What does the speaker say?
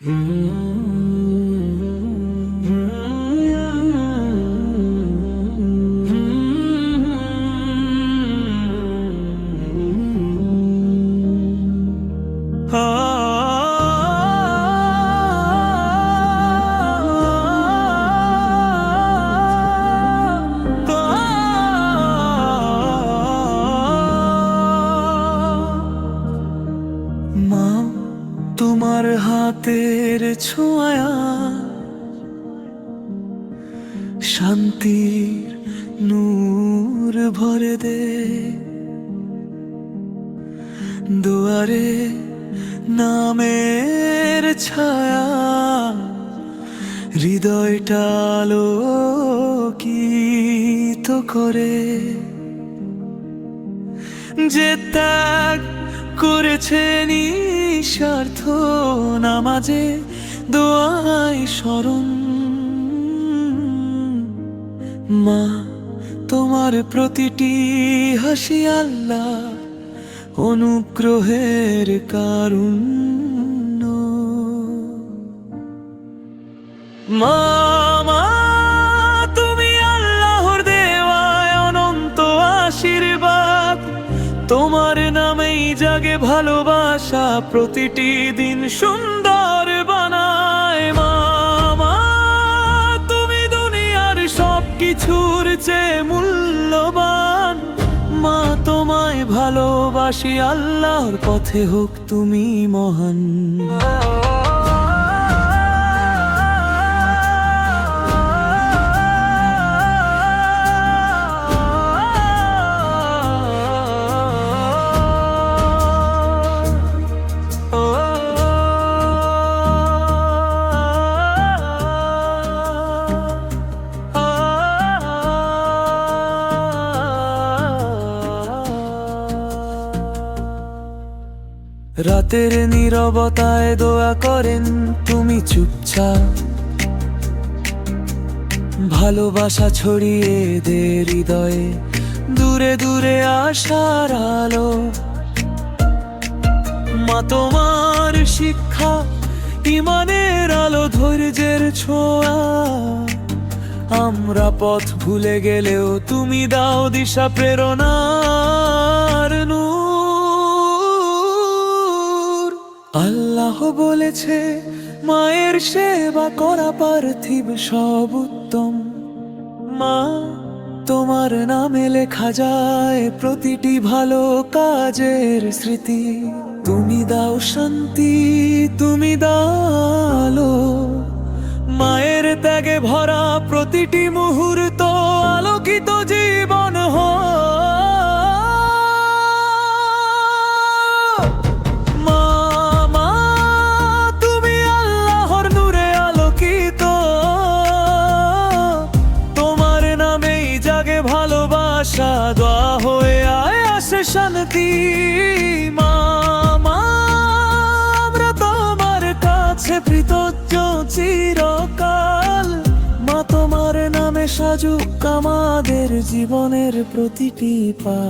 মা হাতের ছোঁয়া শান্তির নূর ভরে দে। দুয়ারে নামের ছায়া হৃদয়টা আলোকিত করে। যে ত্যাগ করেছে নিঃস্বার্থ নামাজে দোয়াই স্মরণ। মা তোমার প্রতিটি হাসি আল্লাহ অনুগ্রহের কারুণ্য। মা মা, জাগে ভালোবাসা প্রতিটি দিন সুন্দর বানায় মা মা, তুমি দুনিয়ার সব কিছুর চেয়ে মূল্যবান। মা তোমায় ভালোবাসি আল্লাহর পথে হোক তুমি মহান। রাতের নীরবতায় দোয়া করেন, তুমি চুপচাপ। ভালোবাসা ছড়িয়ে দে হৃদয়ে। দূরে দূরে আসার আলো। মা, তোমার শিক্ষা ইমানের আলো, ধৈর্যের ছোঁয়া। আমরা পথ ভুলে গেলেও তুমি দাও দিশা প্রেরণার আল্লাহ বলেছে, মায়ের সেবা করা পার্থিব সব উত্তম। মা, তোমার নামে লেখা যায় প্রতিটি ভালো কাজের স্মৃতি। তুমি দাও শান্তি, তুমি দাও মায়ের ত্যাগে ভরা প্রতিটি মুহূর্ত শান্তি মা মা, আমরা তোমার কাছে কৃতজ্ঞ চিরকাল। মা তোমার নামে সাজুক আমাদের জীবনের প্রতিটি পা